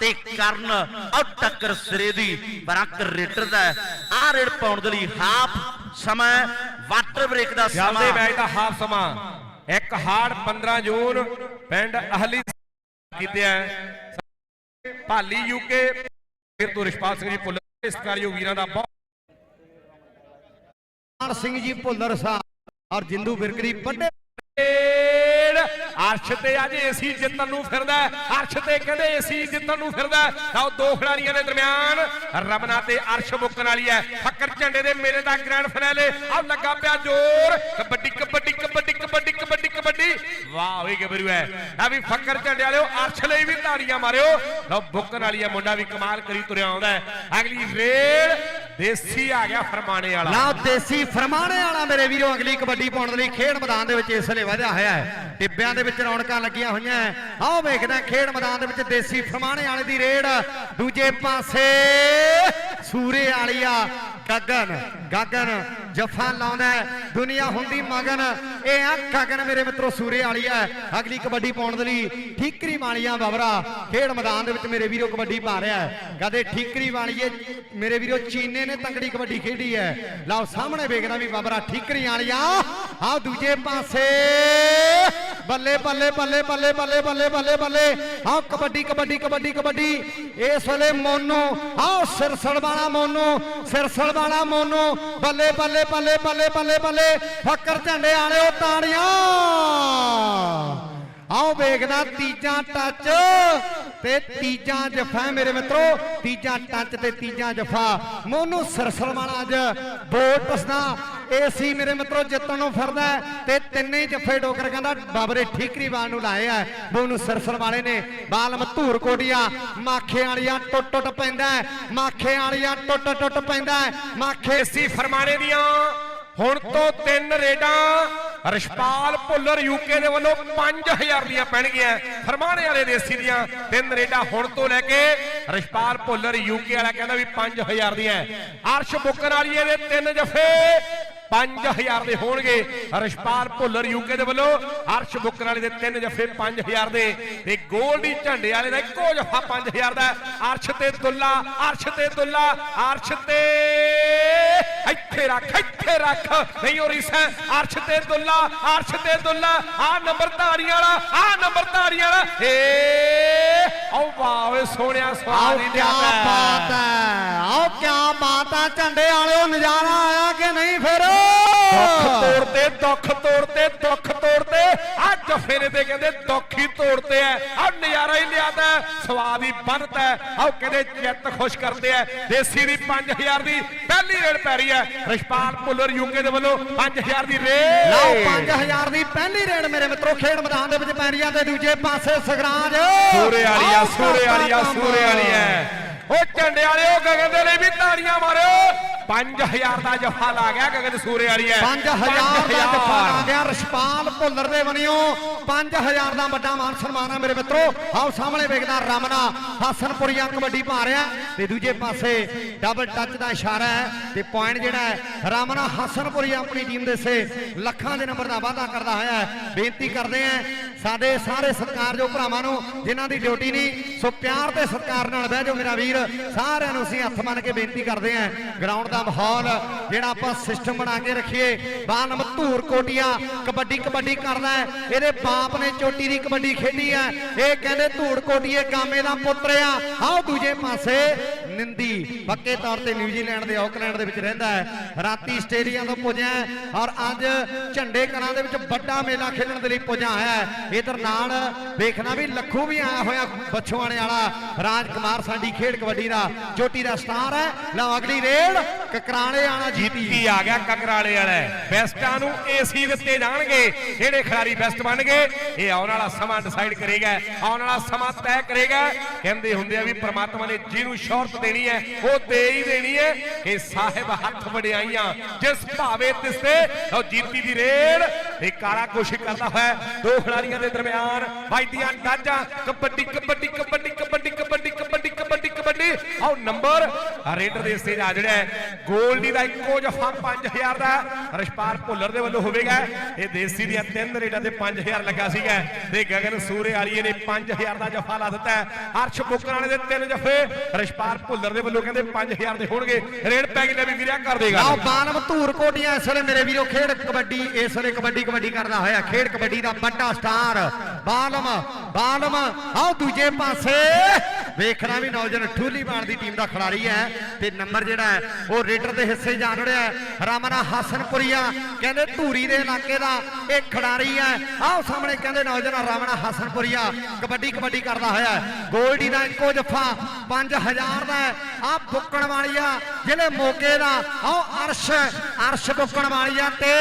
ਤੇ ਕਰਨ। ਆ ਟੱਕਰ ਸਿਰੇ ਦੀ, ਬਰਕ ਰੇਟਰ ਦਾ ਆ ਰੇਡ ਪਾਉਣ ਦੇ ਲਈ ਹਾਫ ਸਮਾਂ ਵਾਟਰ ਬ੍ਰੇਕ ਦਾ ਚੱਲਦੇ ਸਮਾਂ ਮੈਚ ਦਾ ਹਾਫ ਸਮਾਂ। ਇੱਕ ਹਾੜ 15 ਜੂਨ, ਪਿੰਡ ਅਹਲੀ ਕੀਤੇ ਭਾਲੀ ਯੂਕੇ ਫਿਰ ਤੋਂ ਰਿਸ਼ਪਾਲ ਸਿੰਘ ਜੀ ਪੁੱਲਰ ਇਸ ਕਾਰਯੋਗ ਵੀਰਾਂ ਦਾ ਬਹੁਤ ਮਾਨ ਸਿੰਘ ਜੀ ਭੁੱਲਰ ਸਾਹਿਬ ਔਰ ਜਿੰਦੂ ਬਿਰਕਰੀ ਵੱਡੇ। ਅਰਸ਼ ਤੇ ਅੱਜ ਏਸੀ ਜਿੱਤਣ ਨੂੰ ਫਿਰਦਾ। ਅਰਸ਼ ਤੇ ਕਹਿੰਦੇ ਏਸੀ ਜਿੱਤਣ ਨੂੰ ਫਿਰਦਾ ਉਹ ਦੋ ਖਿਡਾਰੀਆਂ ਦੇ ਦਰਮਿਆਨ ਰਮਨਾ ਤੇ ਅਰਸ਼ ਮੁੱਕਣ ਵਾਲੀ ਹੈ। ਫੱਕਰ ਝੰਡੇ ਦੇ ਮੇਲੇ ਦਾ ਗ੍ਰੈਂਡ ਫਿਨਾਲੇ ਆ ਲੱਗਾ ਪਿਆ ਜ਼ੋਰ। ਕਬੱਡੀ ਕਬੱਡੀ ਕਬੱਡੀ। ਵਾਹ ਓਏ ਗੱਭਰੂ ਹੈ। ਆ ਵੀ ਫੱਕਰ ਝੰਡੇ ਵਾਲਿਓ ਅਰਸ਼ ਲਈ ਵੀ ਤਾੜੀਆਂ ਮਾਰਿਓ। ਲਓ, ਬੁੱਕਣ ਵਾਲੀ ਹੈ ਮੁੰਡਾ ਵੀ ਕਮਾਲ ਕਰੀ ਤੁਰਿਆ ਆਉਂਦਾ ਅਗਲੀ ਰੇਡ ਦੇਸੀ ਆ ਗਿਆ ਫਰਮਾਣੇ ਵਾਲਾ। ਨਾ ਦੇਸੀ ਫਰਮਾਣੇ ਵਾਲਾ ਮੇਰੇ ਵੀਰੋ, ਅਗਲੀ ਕਬੱਡੀ ਪਾਉਣ ਦੇ ਲਈ ਖੇਡ ਮੈਦਾਨ ਦੇ ਵਿੱਚ ਇਸ ਵੇਲੇ ਵਧਿਆ ਹੋਇਆ ਹੈ। ਟਿੱਬਿਆਂ ਦੇ ਵਿੱਚ ਰੌਣਕਾਂ ਲੱਗੀਆਂ ਹੋਈਆਂ ਆਓ ਵੇਖਦਾ ਖੇਡ ਮੈਦਾਨ ਦੇ ਵਿੱਚ ਦੇਸੀ ਫਰਮਾਣੇ ਵਾਲੇ ਦੀ ਰੇਡ। ਦੂਜੇ ਪਾਸੇ ਸੂਰੇ ਆ ਗਗਨ ਗਗਨ, ਜਫਾ ਲਾਉਂਦਾ ਦੁਨੀਆ ਹੁੰਦੀ ਮਗਨ। ਇਹ ਆ ਗਗਨ ਮੇਰੇ ਮਿੱਤਰੋ, ਸੂਰੇ ਵਾਲੀਆ ਅਗਲੀ ਕਬੱਡੀ ਪਾਉਣ ਦੇ ਲਈ ਠੀਕਰੀ ਵਾਲੀਆ ਬਬਰਾ ਖੇਡ ਮੈਦਾਨ ਦੇ ਵਿੱਚ ਮੇਰੇ ਵੀਰੋ ਕਬੱਡੀ ਪਾ ਰਿਹਾ ਕਦੇ ਠੀਕਰੀ ਵਾਲੀਏ ਮੇਰੇ ਵੀਰੋ ਚੀਨੇ ਨੇ ਤੰਗੜੀ ਕਬੱਡੀ ਖੇਡੀ ਹੈ। ਲਓ ਸਾਹਮਣੇ ਵੇਖਦਾ ਵੀ ਬਬਰਾ ਠੀਕਰੀ ਵਾਲੀਆ। ਆਹ ਦੂਜੇ ਪਾਸੇ ਬੱਲੇ ਬੱਲੇ ਬੱਲੇ ਬੱਲੇ ਬੱਲੇ ਬੱਲੇ ਬੱਲੇ ਬੱਲੇ ਆਹ ਕਬੱਡੀ ਕਬੱਡੀ ਕਬੱਡੀ ਕਬੱਡੀ ਇਸ ਵੇਲੇ ਮੋਨੂ ਆਹ ਸਿਰਸੜ ਵਾਲਾ ਮੋਨੂ ਸਿਰਸੜ ਵਾਲਾ ਮੋਨੂ ਬੱਲੇ ਬੱਲੇ ਬੱਲੇ ਬੱਲੇ ਬੱਲੇ ਬੱਲੇ ਫੱਕਰ ਝੰਡੇ ਵਾਲਿਓ ਤਾੜੀਆਂ ਆਓ ਵੇਖਦਾ ਤੀਜਾ ਟੱਚ ਤੇ ਤੀਜਾ ਜਫਾ ਮੇਰੇ ਮਿੱਤਰੋ ਤੀਜਾ ਟੱਚ ਤੇ ਤੀਜਾ ਜਫਾ ਮੋਨੂ ਸਰਸਲ ਵਾਲਾ ਅੱਜ ਬੋਟਸ ਦਾ ਏਸੀ ਮੇਰੇ ਮਿੱਤਰੋ, ਜਿੱਤਣ ਨੂੰ ਫਿਰਦਾ ਤੇ ਤਿੰਨੇ ਜੱਫੇ ਡੋਕਰ ਕਹਿੰਦਾ ਬਾਬਰੇ ਠੀਕਰੀ ਨੂੰ ਲਾਇਆ ਹੈ। ਮੋਨੂ ਵਾਲੇ ਨੇ ਬਾਲ ਮਧੂਰ ਕੋਟੀਆਂ ਮਾਖੇ ਵਾਲੀਆਂ ਟੁੱਟ ਟੁੱਟ ਪੈਂਦਾ ਹੈ। ਮਾਖੇ ਵਾਲੀਆਂ ਟੁੱਟ ਟੁੱਟ ਪੈਂਦਾ ਮਾਖੇ ਦੇਸੀ ਫਰਮਾਣੇ ਦੀਆਂ ਹੁਣ ਤੋਂ ਤਿੰਨ ਰੇਡਾਂ, ਰਿਸ਼ਪਾਲ ਭੁੱਲਰ ਯੂਕੇ ਦੇ ਵੱਲੋਂ 5000 ਦੀਆਂ ਪੈਣਗੀਆਂ, ਫਰਮਾਣੇ ਵਾਲੇ ਦੇਸੀ ਦੀਆਂ ਤਿੰਨ ਰੇਡਾਂ ਹੁਣ ਤੋਂ ਲੈ ਕੇ ਰਿਸ਼ਪਾਲ ਭੁੱਲਰ ਯੂਕੇ ਵਾਲਾ ਕਹਿੰਦਾ ਵੀ 5000 ਦੀਆਂ ਅਰਸ਼ ਬੁੱਕਰ ਵਾਲੀਏ ਦੇ ਤਿੰਨ ਜਫੇ 5000 ਦੇ ਹੋਣਗੇ। ਰਿਸ਼ਪਾਲ ਭੁੱਲਰ ਯੂਕੇ ਦੇ ਵੱਲੋਂ ਅਰਸ਼ ਬੁੱਕਰ ਵਾਲੇ ਦੇ ਤਿੰਨ ਜਫੇ 5000 ਦੇ। ਤੇ ਗੋਲਡੀ ਝੰਡੇ ਵਾਲੇ ਦਾ ਇੱਕੋ ਜਫਾ 5000 ਦਾ ਅਰਸ਼ ਤੇ ਦੁੱਲਾ, ਅਰਸ਼ ਤੇ ਦੁੱਲਾ, ਅਰਸ਼ ਤੇ ਇੱਥੇ ਰੱਖ ਇੱਥੇ ਰੱਖ। ਨਹੀਂ ਹੋ ਰਹੀ ਸੈ ਅਰਸ਼ ਤੇ ਦੁੱਲਾ ਅਰਸ਼ ਤੇ ਦੁੱਲਾ। ਆ ਨੰਬਰ ਧਾਰੀਆਂ ਵਾਲਾ ਆ ਨੰਬਰ ਧਾਰੀਆਂ ਵਾਲਾ। ਏ ਆਓ ਵਾਹ ਓਏ ਸੋਹਣਿਆ ਸਵਾਦ ਹੀ ਕੀ ਬਾਤ ਹੈ। ਆਓ ਕੀ ਬਾਤ ਝੰਡੇ ਵਾਲਿਓ ਨਜ਼ਾਰਾ ਆਇਆ ਕਿ ਨਹੀਂ ਫਿਰ? ਦੁੱਖ ਤੋੜਤੇ ਦੁੱਖ ਤੋੜਤੇ ਦੁੱਖ ਤੋੜਤੇ ਆ ਜਫੇ ਨੇ ਤੇ ਕਹਿੰਦੇ ਦੁੱਖ ਹੀ ਤੋੜਤੇ ਐ। ਆ ਨਜ਼ਾਰਾ ਹੀ ਲਿਆਦਾ ਹੈ, ਸਵਾਦ ਹੀ ਬੰਨਤਾ ਆਓ ਕਹਿੰਦੇ ਚਿੱਤ ਖੁਸ਼ ਕਰਦੇ ਐ। ਦੇਸੀ ਦੀ 5000 ਦੀ ਪਹਿਲੀ ਰੇਡ ਪੈ ਰਹੀ ਐ। ਰਿਸ਼ਪਾਲ ਭੁੱਲਰ ਯੂਕੇ ਦੇ ਵੱਲੋਂ 5000 ਦੀ ਰੇਡ ਲਓ 5000 ਦੀ ਪਹਿਲੀ ਰੇਡ ਮੇਰੇ ਮਿੱਤਰੋ ਖੇਡ ਮੈਦਾਨ ਦੇ ਵਿੱਚ ਪੈ ਰਹੀਆਂ ਤੇ ਦੂਜੇ ਪਾਸੇ ਸਗਰਾਜ। ਸੂਰੇ ਵਾਲੀ ਆ ਆਓ ਸੂਰੇ ਵਾਲੀ ਆ ਕਰਤਾ ਕੰਮ। ਸੂਰੇ ਵਾਲੀ ਐ ਉਹ ਝੰਡੇ ਵਾਲਿਓ ਗਗਨ ਦੇ ਲਈ ਵੀ ਤਾੜੀਆਂ ਮਾਰਿਓ। 5000 ਦਾ ਜਫਾ ਲਾ ਗਿਆ ਗਗਨ ਸੂਰੇ ਵਾਲੀ ਐ। 5000 ਦਾ ਜਫਾ ਆ ਗਿਆ ਰਸ਼ਪਾਲ ਭੁੱਲਰ ਦੇ ਬਣਿਓ 5000 ਦਾ ਵੱਡਾ ਮਾਨ ਸਨਮਾਨ ਹੈ ਮੇਰੇ ਮਿੱਤਰੋ। ਆਓ ਸਾਹਮਣੇ ਵੇਖਦਾ ਰਮਨਾ। ਹਸਨਪੁਰੀਆ ਕਬੱਡੀ ਪਾ ਰਿਹਾ ਤੇ ਦੂਜੇ ਪਾਸੇ ਡਬਲ ਟੱਚ ਦਾ ਇਸ਼ਾਰਾ ਹੈ ਤੇ ਪੁਆਇੰਟ ਜਿਹੜਾ ਹੈ ਰਮਨਾ ਹਸਨਪੁਰੀਆ ਆਪਣੀ ਟੀਮ ਦੇ ਸੇ ਲੱਖਾਂ ਦੇ ਨੰਬਰ ਦਾ ਵਾਅਦਾ ਕਰਦਾ ਹੋਇਆ ਹੈ ਬੇਨਤੀ ਕਰਦੇ ਆ ਸਾਡੇ ਸਾਰੇ ਸਤਿਕਾਰਯੋਗ ਭਰਾਵਾਂ ਨੂੰ ਜਿਨ੍ਹਾਂ ਦੀ ਡਿਊਟੀ ਨਹੀਂ ਸੋ ਪਿਆਰ ਤੇ ਸਤਿਕਾਰ ਨਾਲ ਬਹਿ ਜਾਓ ਮੇਰਾ ਵੀਰ। ਸਾਰਿਆਂ ਨੂੰ ਅਸੀਂ ਹੱਥ ਮੰਨ ਕੇ ਬੇਨਤੀ ਕਰਦੇ ਆਂ ਗਰਾਊਂਡ ਦਾ ਮਾਹੌਲ ਜਿਹੜਾ ਆਪਾਂ ਸਿਸਟਮ ਬਣਾ ਕੇ ਰੱਖੀਏ। ਬਾਨਮ ਧੂਰ ਕੋਟੀਆਂ, ਕਬੱਡੀ ਕਬੱਡੀ ਕਰਦਾ ਇਹਦੇ ਬਾਪ ਨੇ ਚੋਟੀ ਦੀ ਕਬੱਡੀ ਖੇਡੀ ਹੈ। ਇਹ ਕਹਿੰਦੇ ਧੂੜ ਕੋਟੀਏ ਕਾਮੇ ਦਾ ਪੁੱਤਰ ਆ। ਆਓ ਦੂਜੇ ਪਾਸੇ। ਨਿੰਦੀ ਪੱਕੇ ਤੌਰ ਤੇ ਨਿਊਜ਼ੀਲੈਂਡ ਦੇ ਆਕਲੈਂਡ ਦੇ ਵਿੱਚ ਰਹਿੰਦਾ ਹੈ। ਰਾਤੀ ਸਟੇਡੀਅਮ ਤੋਂ ਪੁੱਜਿਆ ਹੈ ਔਰ ਅੱਜ ਝੰਡੇ ਕਲਾਂ ਦੇ ਵਿੱਚ ਵੱਡਾ ਮੇਲਾ ਖੇਡਣ ਦੇ ਲਈ ਪੁੱਜਾ ਹੈ। ਇਧਰ ਨਾਲ ਵੇਖਣਾ ਵੀ ਲੱਖੂ ਵੀ ਆਇਆ ਹੋਇਆ ਬੱਛੋਆਣੇ ਵਾਲਾ ਰਾਜਕੁਮਾਰ ਸਾਡੀ ਖੇਡ ਕਬੱਡੀ ਦਾ, ਚੋਟੀ ਦਾ ਸਟਾਰ ਹੈ। ਲਓ ਅਗਲੀ ਰੇਡ, ਕਕਰਾਲੇ ਆਣਾ ਜੀਤੀ। ਕੀ ਆ ਗਿਆ ਕਕਰਾਲੇ ਵਾਲਾ ਬੈਸਟਾਂ ਨੂੰ ਏਸੀ ਦਿੱਤੇ ਜਾਣਗੇ। ਜਿਹੜੇ ਖਿਡਾਰੀ ਬੈਸਟ ਬਣ ਗਏ, ਇਹ ਆਉਣ ਵਾਲਾ ਸਮਾਂ ਡਿਸਾਈਡ ਕਰੇਗਾ। ਆਉਣ ਵਾਲਾ ਸਮਾਂ ਤੈਅ ਕਰੇਗਾ। ਕਹਿੰਦੇ ਹੁੰਦੇ ਆ ਵੀ ਪ੍ਰਮਾਤਮਾ ਨੇ ਜਿਹਨੂੰ ਸ਼ੌਹਰਤ ਦੇਣੀ ਹੈ, ਉਹ ਦੇ ਹੀ ਦੇਣੀ ਹੈ। ਇਹ ਸਾਹਿਬ ਹੱਥ ਵਡਿਆਈਆਂ, ਜਿਸ ਭਾਵੇ ਤਿਸਤੇ ਲਓ ਜੀਤੀ ਦੀ ਰੇਡ ਇਹ ਕਾਲਾ ਕੋਸ਼ਿਸ਼ ਕਰਦਾ ਹੋਇਆ ਦੋ ਖਿਡਾਰੀਆਂ ਦੇ ਦਰਮਿਆਨ। ਵੱਜਦੀਆਂ ਡਾਜਾਂ ਕਬੱਡੀ ਕਬੱਡੀ ਕਬੱਡੀ ਕਬੱਡੀ ਕਬੱਡੀ। ਕਬੱਡੀ ਆਓ ਨੰਬਰ। ਰੇਡਰ ਦੇ ਸਟੇਜ ਆ ਜਿਹੜਾ ਗੋਲਡੀ ਦਾ ਇੱਕੋ ਜਫਾ 5000 ਦਾ। ਰਸ਼ਪਾਲ ਭੁੱਲਰ ਦੇ ਵੱਲੋਂ ਹੋਵੇਗਾ। ਇਹ ਦੇਸੀ ਦੀਆਂ ਤਿੰਨ ਰੇਡਾਂ ਤੇ 5000 ਲੱਗਾ ਸੀਗਾ। ਤੇ ਗਗਨ ਸੂਰੇ ਵਾਲੀਏ ਨੇ 5000 ਦਾ ਜਫਾ ਲਾ ਦਿੱਤਾ ਹੈ। ਅਰਸ਼ ਬੁੱਕਰਾਣੇ ਦੇ ਤਿੰਨ ਜਫੇ। ਰਸ਼ਪਾਲ ਭੁੱਲਰ ਦੇ ਵੱਲੋਂ ਕਹਿੰਦੇ 5000 ਦੇ ਹੋਣਗੇ। ਰੇਡ ਪੈ ਗਈ ਲੈ ਵੀ ਵੀਰਿਆ, ਕਰ ਦੇਗਾ। ਆਓ ਬਾਨਮ ਧੂਰ ਕੋਟੀਆਂ ਇਸ ਵੇਲੇ ਮੇਰੇ ਵੀਰੋ, ਖੇਡ ਕਬੱਡੀ, ਇਸ ਵੇਲੇ ਕਬੱਡੀ ਕਬੱਡੀ ਕਰਦਾ ਹੋਇਆ। ਖੇਡ ਕਬੱਡੀ ਦਾ ਵੱਡਾ ਸਟਾਰ, ਬਾਲਮ ਬਾਲਮ। ਆਓ, ਦੂਜੇ ਪਾਸੇ। ਵੇਖਣਾ ਵੀ ਨੌਜਵਾਨ ਠੂਲੀਵਾਲ ਦੀ ਟੀਮ ਦਾ ਖਿਡਾਰੀ ਹੈ ਤੇ ਨੰਬਰ ਜਿਹੜਾ ਹੈ ਉਹ ਰੇਡਰ ਦੇ ਹਿੱਸੇ ਜਾ ਰਿਹਾ ਹੈ। ਰਾਮਨਾ ਹਸਨਪੁਰੀਆ ਕਹਿੰਦੇ ਧੂਰੀ ਦੇ ਇਲਾਕੇ ਦਾ ਇਹ ਖਿਡਾਰੀ ਹੈ। ਆਓ ਸਾਹਮਣੇ ਕਹਿੰਦੇ ਨੌਜਵਾਨ ਰਾਮਨਾ ਹਸਨਪੁਰੀਆ ਕਬੱਡੀ ਕਬੱਡੀ ਕਰਦਾ ਹੋਇਆ ਹੈ। ਗੋਲਡੀ ਦਾ ਇੱਕੋ ਜੱਫਾ 5000 ਦਾ ਹੈ। ਆ ਬੁੱਕਣ ਵਾਲੀਆ ਜ਼ਿਲ੍ਹੇ ਮੋਗੇ ਦਾ ਆਓ ਅਰਸ਼ ਅਰਸ਼ ਬੁੱਕਣ ਵਾਲੀਆ ਤੇ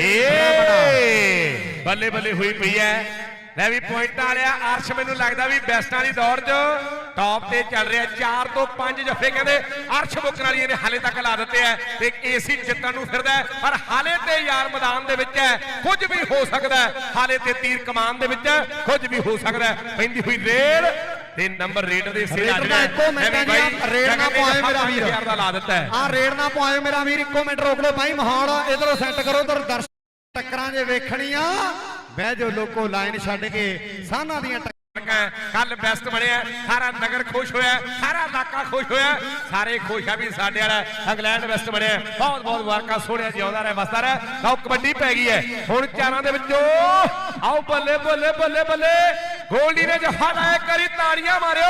ਏ! ਬੱਲੇ ਬੱਲੇ ਹੋਈ ਪਈ ਐ ਲੈ ਵੀ ਪੁਆਇੰਟਾਂ ਵਾਲਿਆ ਅਰਸ਼ ਮੈਨੂੰ ਲੱਗਦਾ ਵੀ ਬੈਸਟਾਂ ਦੀ ਦੌੜ 'ਚ ਟੌਪ ਤੇ ਚੱਲ ਰਿਹਾ 4 ਤੋਂ 5 ਜਫੇ ਕਹਿੰਦੇ ਅਰਸ਼ ਬੁੱਕਣ ਵਾਲੀ ਨੇ ਹਾਲੇ ਤੱਕ ਲਾ ਦਿੱਤੇ ਐ ਤੇ ਏਸੀ ਜਿੱਤਣ ਨੂੰ ਫਿਰਦਾ ਪਰ ਹਾਲੇ ਤੇ ਯਾਰ ਮੈਦਾਨ ਦੇ ਵਿੱਚ ਹੈ ਕੁਝ ਵੀ ਹੋ ਸਕਦਾ। ਹਾਲੇ ਤੇ ਤੀਰ ਕਮਾਨ ਦੇ ਵਿੱਚ ਕੁਝ ਵੀ ਹੋ ਸਕਦਾ। ਪੈਂਦੀ ਹੋਈ ਰੇਡ ਤੇ ਨੰਬਰ ਰੇਡ ਦੇ ਸਿਰ ਰੇਡ ਦਾ ਇੱਕੋ ਮਿੰਟਾਂ ਦੀਆਂ ਰੇਡ ਨਾ ਪਾਏ ਮੇਰਾ ਵੀਰ। ਦਾ ਲਾ ਦਿੱਤਾ ਆ ਰੇਡ ਨਾ ਪਾਇਓ ਮੇਰਾ ਵੀਰ ਇੱਕੋ ਮਿੰਟ ਰੋਕ ਲਓ ਭਾਈ ਮਾਹੌਲ ਇਧਰੋਂ ਸੈੱਟ ਕਰੋ ਉਧਰ ਦਰਸ਼ਕ ਟੱਕਰਾਂ ਜੇ ਵੇਖਣੀਆਂ ਬਹਿ ਜਾਓ ਲੋਕੋ ਲਾਈਨ ਛੱਡ ਕੇ। ਸਾਨਾਂ ਦੀਆਂ ਕੱਲ ਬੈਸਟ ਬਣਿਆ ਸਾਰਾ ਨਗਰ ਖੁਸ਼ ਹੋਇਆ ਸਾਰਾ ਇਲਾਕਾ ਖੁਸ਼ ਹੋਇਆ ਸਾਰੇ ਖੁਸ਼ ਆ ਵੀ ਸਾਡੇ ਵਾਲਾ ਇੰਗਲੈਂਡ ਬੈਸਟ ਬਣਿਆ ਬਹੁਤ ਬਹੁਤ ਮੁਬਾਰਕਾਂ। ਸੋਹਣਿਆ ਜਿਉਂਦਾ ਰਹੇ ਵਸਦਾ ਰਹੇ। ਲਓ, ਕਬੱਡੀ ਪੈ ਗਈ ਹੈ। ਹੁਣ ਚਾਰਾਂ ਦੇ ਵਿੱਚੋਂ ਆਓ ਬੱਲੇ ਬੱਲੇ ਬੱਲੇ ਬੱਲੇ। ਗੋਲਡੀ ਨੇ ਜਫਾ ਲਾਇਆ ਕਰੀ ਤਾੜੀਆਂ ਮਾਰਿਓ।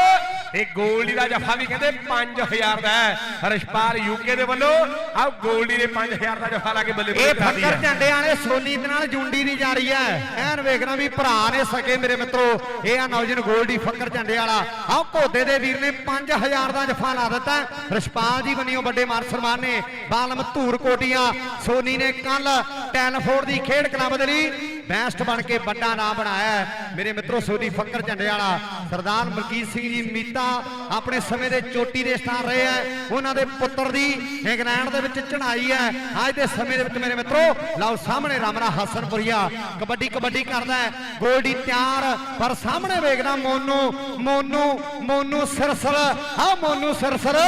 ਇਹ ਗੋਲਡੀ ਦਾ ਜਫਾ ਵੀ ਕਹਿੰਦੇ 5000 ਦਾ ਹੈ। ਰਸ਼ਪਾਲ ਯੂਕੇ ਦੇ ਵੱਲੋਂ ਆਓ ਗੋਲਡੀ ਨੇ 5000 ਦਾ ਜਫਾ ਲਾ ਕੇ ਬੱਲੇ ਬੱਲੇ ਇਹ ਫੱਕਰ ਝੰਡੇ ਵਾਲੇ ਸੋਨੀ ਦੇ ਨਾਲ ਜੁੰਡੀ ਦੀ ਜਾ ਰਹੀ ਹੈ। ਐਨ ਵੇਖਣਾ ਵੀ ਭਰਾ ਨੇ ਸਕੇ ਮੇਰੇ ਮਿੱਤਰੋ। ਇਹ ਆ ਨੌਜਨ ਗੋਲਡੀ ਫੱਕਰ ਝੰਡੇ ਵਾਲਾ। ਆਹ ਘੋਦੇ ਦੇ ਵੀਰ ਨੇ 5000 ਦਾ ਜਫਾ ਲਾ ਦਿੱਤਾ ਰਸ਼ਪਾਲ ਜੀ ਬਣੀਓ ਵੱਡੇ ਮਾਰ ਸਨਮਾਨ ਨੇ। ਬਾਲਮ ਧੂਰ ਕੋਟੀਆਂ। ਸੋਨੀ ਨੇ ਕੱਲ ਟੈਲਫੋਰਡ ਦੀ ਖੇਡ ਕਲੱਬ ਦੇ ਲਈ ਬੈਸਟ ਬਣ ਕੇ ਵੱਡਾ ਨਾਮ ਬਣਾਇਆ ਮੇਰੇ ਮਿੱਤਰੋ ਸੋਨੀ ਫੱਕਰ ਝੰਡੇ ਵਾਲਾ ਸਰਦਾਰ ਮਲਕੀਤ ਸਿੰਘ ਜੀ ਮੀਤਾ ਆਪਣੇ ਸਮੇਂ ਦੇ ਚੋਟੀ ਦੇ ਸਟਾਰ ਰਹੇ ਹੈ। ਉਹਨਾਂ ਦੇ ਪੁੱਤਰ ਦੀ ਇੰਗਲੈਂਡ ਦੇ ਵਿੱਚ ਚੜਾਈ ਹੈ। ਅੱਜ ਦੇ ਸਮੇਂ ਦੇ ਵਿੱਚ ਮੇਰੇ ਮਿੱਤਰੋ, ਲਓ ਸਾਹਮਣੇ ਰਾਮਨਾ ਹਸਨਪੁਰੀਆ ਕਬੱਡੀ ਕਬੱਡੀ ਕਰਦਾ ਗੋਲਡੀ ਤਿਆਰ, ਪਰ ਸਾਹਮਣੇ ਵੇਖਦਾ ਮੋਨੂ ਮੋਨੂ ਮੋਨੂ ਸਿਰਸਲ। ਆ ਮੋਨੂ ਸਿਰਸਰ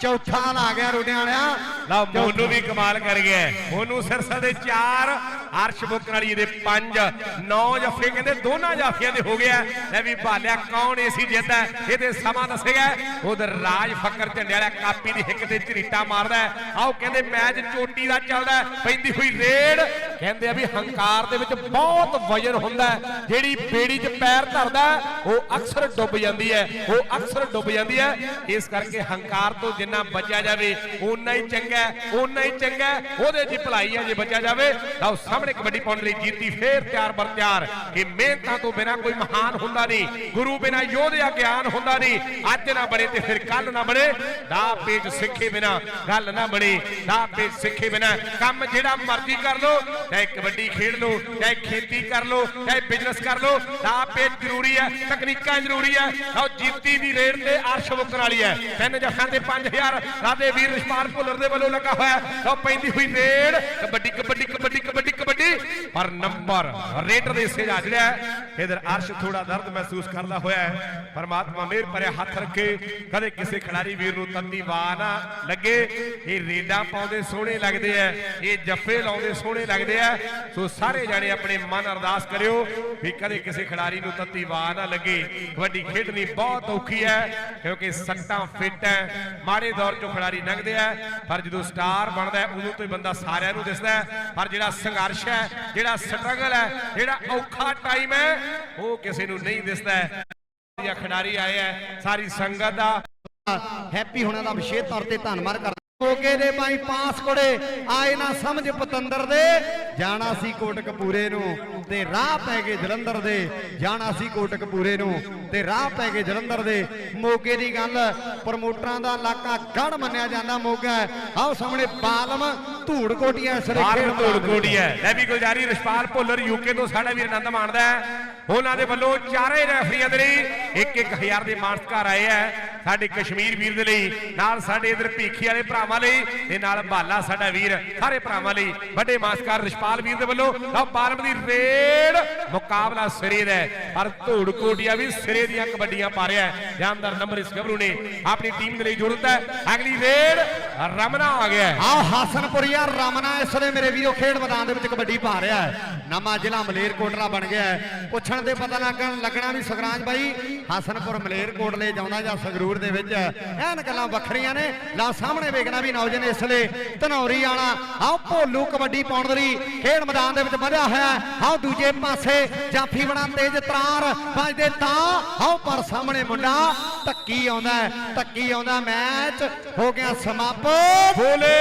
ਚੌਥਾ ਲਾ ਗਿਆ ਰੋਡਿਆਂ ਵਾਲਿਆ ਲਓ ਮੋਨੂ ਵੀ ਕਮਾਲ ਕਰ ਗਿਆ ਹੈ। ਮੋਨੂ ਸਿਰਸਾ ਦੇ ਚਾਰ ਅਰਸ਼ ਬੁੱਕਣ ਵਾਲੀ ਦੇ 5 9 ਜਫੇ ਕਹਿੰਦੇ ਦੋਨਾਂ ਜਾਫੀਆਂ ਦੇ ਹੋ ਗਿਆ। ਲੈ ਵੀ ਭਾਲਿਆ ਕੌਣ ਏਸੀ ਜਿੱਤਦਾ ਇਹਦੇ ਸਮਾਂ ਦੱਸੇਗਾ ਉਧਰ ਰਾਜ ਫੱਕਰ ਝੰਡੇ ਵਾਲਾ ਕਾਪੀ ਦੀ ਹਿੱਕ ਤੇ ਝਰੀਟਾ ਮਾਰਦਾ ਆਓ ਕਹਿੰਦੇ ਮੈਚ ਚੋਟੀ ਦਾ ਚੱਲਦਾ ਪੈਂਦੀ ਹੋਈ ਰੇਡ। ਕਹਿੰਦੇ ਆ ਵੀ ਹੰਕਾਰ ਦੇ ਵਿੱਚ ਬਹੁਤ ਵਜਨ ਹੁੰਦਾ ਜਿਹੜੀ ਬੇੜੀ 'ਚ ਪੈਰ ਧਰਦਾ ਉਹ ਅਕਸਰ ਡੁੱਬ ਜਾਂਦੀ ਹੈ। ਉਹ ਅਕਸਰ ਡੁੱਬ ਜਾਂਦੀ ਹੈ। ਇਸ ਕਰਕੇ ਹੰਕਾਰ ਤੋਂ ਜਿੰਨਾ ਬਚਿਆ ਜਾਵੇ ਓਨਾ ਹੀ ਚੰਗਾ ਹੈ, ਓਨਾ ਹੀ ਚੰਗਾ ਉਹਦੇ 'ਚ ਭਲਾਈ ਹੈ ਜੇ ਬਚਿਆ ਜਾਵੇ ਤਾਂ ਉਹ ਸਾਹਮਣੇ ਕਬੱਡੀ ਪਾਉਣ ਲਈ ਜੀਤੀ, ਫੇਰ ਤਿਆਰ ਬਰ ਤਿਆਰ। ਕਿ ਮਿਹਨਤਾਂ ਤੋਂ ਬਿਨਾ ਕੋਈ ਮਹਾਨ ਹੁੰਦਾ ਨਹੀਂ। ਗੁਰੂ ਬਿਨਾ ਯੋਧਿਆ ਗਿਆਨ ਹੁੰਦਾ ਨਹੀਂ। ਅੱਜ ਨਾ ਬਣੇ ਤੇ ਫਿਰ ਕੱਲ ਨਾ ਬਣੇ। ਦਾ ਪੇਜ ਸਿੱਖੇ ਬਿਨਾ ਗੱਲ ਨਾ ਬਣੇ। ਦਾ ਪੇਜ ਸਿੱਖੇ ਬਿਨਾ ਕੰਮ ਜਿਹੜਾ ਮਰਜ਼ੀ ਕਰ ਲੋ ਚਾਹੇ ਕਬੱਡੀ ਖੇਡ ਲੋ ਚਾਹੇ ਖੇਤੀ ਕਰ ਲੋ ਚਾਹੇ ਬਿਜ਼ਨਸ ਕਰ ਲੋ ਦਾ ਪੇਜ ਜ਼ਰੂਰੀ ਹੈ, ਤਕਨੀਕਾਂ ਜ਼ਰੂਰੀ ਹੈ। ਆਓ ਜੀਤੀ ਦੀ ਰੇਡ ਤੇ ਅਰਸ਼ ਮੁੱਕਣ ਵਾਲੀ ਹੈ। ਤਿੰਨ ਜਫਿਆਂ ਤੇ 5000 ਰਾਦੇ ਵੀਰ ਰਿਸ਼ਪਾਲ ਭੁੱਲਰ ਦੇ ਵੱਲੋਂ ਲੱਗਾ ਹੋਇਆ। ਹੈ। ਪੈਂਦੀ ਹੋਈ ਰੇਡ। ਕਬੱਡੀ ਕਬੱਡੀ ਕਬੱਡੀ ਕਬੱਡੀ। ਕਬੱਡੀ ਪਰ ਨੰਬਰ ਰੇਡਰ ਦੇ ਹਿੱਸੇ ਜਾ ਜਿਹੜਾ ਇਧਰ ਅਰਸ਼ ਥੋੜਾ ਦਰਦ ਮਹਿਸੂਸ ਕਰਦਾ ਹੋਇਆ ਹੈ। ਪਰਮਾਤਮਾ ਮਿਹਰ ਭਰਿਆ ਹੱਥ ਰੱਖੇ। ਕਦੇ ਕਿਸੇ ਖਿਡਾਰੀ ਵੀਰ ਨੂੰ ਤੰਦੀ ਵਾਹ ਨਾ ਲੱਗੇ। ਇਹ ਰੇਡਾਂ ਪਾਉਂਦੇ ਸੋਹਣੇ ਲੱਗਦੇ ਐ ਇਹ ਜੱਫੇ ਲਾਉਂਦੇ ਸੋਹਣੇ ਲੱਗਦੇ ਐ ਸੋ ਸਾਰੇ ਜਾਣੇ ਆਪਣੇ ਮਨ ਅਰਦਾਸ ਕਰਿਓ ਵੀ ਕਦੇ ਕਿਸੇ ਖਿਡਾਰੀ ਨੂੰ ਤੰਦੀ ਵਾਹ ਨਾ ਲੱਗੇ। ਕਬੱਡੀ ਖੇਡਣੀ ਬਹੁਤ ਔਖੀ ਹੈ, ਕਿਉਂਕਿ ਸੱਟਾਂ ਫਿੱਟ ਹੈ। ਮਾੜੇ ਦੌਰ ਚੋਂ ਖਿਡਾਰੀ ਲੰਘਦੇ ਆ, ਪਰ ਜਦੋਂ ਸਟਾਰ ਬਣਦਾ ਉਦੋਂ ਤੋਂ ਹੀ ਬੰਦਾ ਸਾਰਿਆਂ ਨੂੰ ਦਿਸਦਾ ਹੈ। ਪਰ ਜਿਹੜਾ ਸੰਘਰਸ਼ ਹੈ ਜਿਹੜਾ ਸਟਰਗਲ ਹੈ ਜਿਹੜਾ ਔਖਾ ਟਾਈਮ ਹੈ ਉਹ ਕਿਸੇ ਨੂੰ ਨਹੀਂ ਦਿਸਦਾ ਹੈ। ਖਿਡਾਰੀ ਆਏ ਹੈ ਸਾਰੀ ਸੰਗਤ ਦਾ ਹੈਪੀ ਹੋਣਾ ਦਾ ਵਿਸ਼ੇਸ਼ ਤੌਰ ਤੇ ਧੰਨਵਾਦ ਕਰਦਾ ਮੋਗੇ ਦੇ ਭਾਈ ਪਾਸ ਕੋੜੇ ਆਏ ਨਾ ਸਮਝ ਪਤੰਦਰ ਦੇ। ਜਾਣਾ ਸੀ ਕੋਟਕਪੂਰੇ ਨੂੰ ਤੇ ਰਾਹ ਪੈ ਗਏ ਜਲੰਧਰ ਦੇ। ਜਾਣਾ ਸੀ ਕੋਟਕਪੂਰੇ ਨੂੰ ਤੇ ਰਾਹ ਪੈ ਗਏ ਜਲੰਧਰ ਦੇ। ਮੋਗੇ ਦੀ ਗੱਲ ਪ੍ਰਮੋਟਰਾਂ ਦਾ ਇਲਾਕਾ ਗੜ ਮੰਨਿਆ ਜਾਂਦਾ ਮੋਗਾ। ਆਓ ਸਾਹਮਣੇ ਬਾਲਮ ਧੂੜ ਕੋਟੀਆਂ ਸਿਰੇ ਬਾਹਰ ਖੇਡ ਧੂੜ ਹੈ ਲੈ ਵੀ ਗੁਲਜਾਰੀ ਰਿਸ਼ਪਾਲ ਭੁੱਲਰ ਯੂਕੇ ਤੋਂ ਸਾਡਾ ਵੀਰ ਆਨੰਦ ਮਾਣਦਾ ਹੈ। ਉਹਨਾਂ ਦੇ ਵੱਲੋਂ ਚਾਰੇ ਰੈਫਰੀਆਂ ਦੇ ਲਈ 1-1000 ਦੇ ਮਾਨਸਕਾਰ ਆਏ ਹੈ। ਸਾਡੇ ਕਸ਼ਮੀਰ ਵੀਰ ਦੇ ਲਈ, ਨਾਲ ਸਾਡੇ ਇਧਰ ਭੀਖੀ ਵਾਲੇ ਭਰਾਵਾਂ ਲਈ ਤੇ ਨਾਲ ਬਾਲਾ ਸਾਡਾ ਵੀਰ, ਸਾਰੇ ਭਰਾਵਾਂ ਲਈ। ਵੱਡੇ ਮਾਨਸਕਾਰ ਰਿਸ਼ਪਾਲ ਵੀਰ ਦੇ ਵੱਲੋਂ ਲਓ ਬਾਰਮ ਦੀ ਰੇਡ ਮੁਕਾਬਲਾ ਸਿਰੇ ਦਾ ਪਰ ਧੂੜ ਕੋਟੀਆ ਵੀ ਸਿਰੇ ਦੀਆਂ ਕਬੱਡੀਆਂ ਪਾ ਰਿਹਾ ਹੈ। ਜਾਨਦਾਰ ਨੰਬਰ ਇਸ ਗੱਭਰੂ ਨੇ ਆਪਣੀ ਟੀਮ ਦੇ ਲਈ ਜੋੜਦਾ ਹੈ। ਅਗਲੀ ਰੇਡ ਰਮਨਾ ਆ ਗਿਆ ਹੈ। ਆ ਹਸਨਪੁਰੀਆ ਰਮਨਾ ਇਸ ਵੇਲੇ ਮੇਰੇ ਵੀਰੋ ਖੇਡ ਮੈਦਾਨ ਦੇ ਵਿੱਚ ਕਬੱਡੀ ਪਾ ਰਿਹਾ ਹੈ। ਨਵਾਂ ਜ਼ਿਲ੍ਹਾ ਮਲੇਰਕੋਟਲਾ ਬਣ ਗਿਆ ਹੈ। ਪੁੱਛਣ ਦੇ ਪਤਾ ਲੱਗਣ ਲੱਗਣਾ ਵੀ ਸੁਖਰਾਜ ਬਾਈ ਹਸਨਪੁਰ ਮਲੇਰਕੋਟਲੇ ਜਾਉਂਦਾ ਜਾਂ ਸੰਗਰੂਰ ਦੇ ਵਿੱਚ। ਐਨ ਗੱਲਾਂ ਵੱਖਰੀਆਂ ਨੇ। ਲਾ ਸਾਹਮਣੇ ਵੇਖਣਾ ਵੀ ਨੌਜਵਾਨ ਇਸ ਲਈ ਧਨੌਰੀ ਵਾਲਾ। ਆਓ ਭੋਲੂ ਕਬੱਡੀ ਪਾਉਣ ਦੇ ਲਈ ਖੇਡ ਮੈਦਾਨ ਦੇ ਵਿੱਚ ਵਧਿਆ ਹੋਇਆ। ਆਓ ਦੂਜੇ ਪਾਸੇ ਜਾਫੀ ਬਣਾ ਤੇਜ ਤਰਾਰ। ਵੱਜਦੇ ਤਾਂ ਆਓ ਪਰ ਸਾਹਮਣੇ ਮੁੰਡਾ ਧੱਕੀ ਆਉਂਦਾ ਧੱਕੀ ਆਉਂਦਾ ਮੈਚ ਹੋ ਗਿਆ ਸਮਾਪਤ। ਬੋਲੇ।